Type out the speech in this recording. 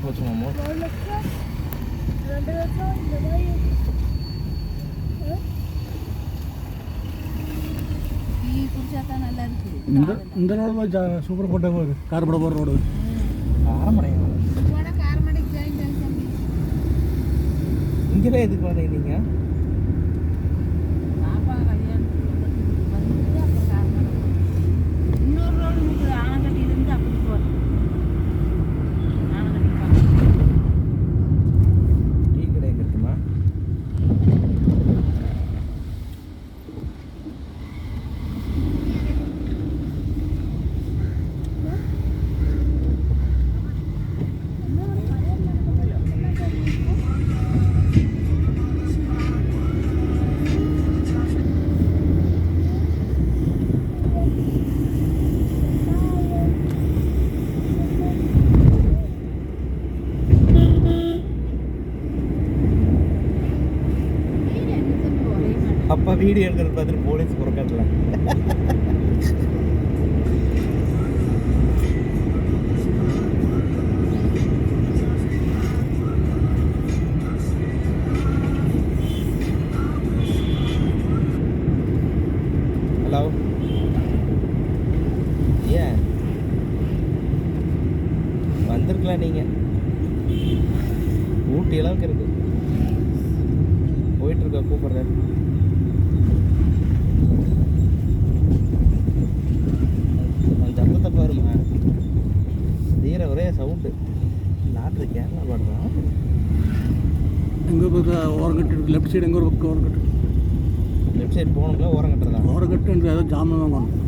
போச்சு மாமா இந்த தான் இந்த ரோடு போய் சூப்பர் போட்ட போகுது கார் போட போகிற ரோடு தம்பி இங்கே எதுக்கு வந்தீங்க நீங்கள் அப்பா வீடியோ எடுக்கிறது பார்த்துட்டு போலீஸ் புறக்கட்டல ஹலோ ஏன் வந்திருக்கலாம் நீங்கள் ஊட்டி அளவுக்கு இருக்கு. போயிட்டு இருக்கா கூப்பிடுறேன். ஒரே சவுண்டு லாட்ரி கேரளா பாடுறான் எங்கே போய் ஓரம் கட்டு லெஃப்ட் சைடு எங்கே ஒரு பக்கம் ஓரம் கட்டு லெஃப்ட் சைடு போகணுங்களா ஓரம் கட்டுறதா ஓரம் ஏதோ ஜாமான் வாங்கணும்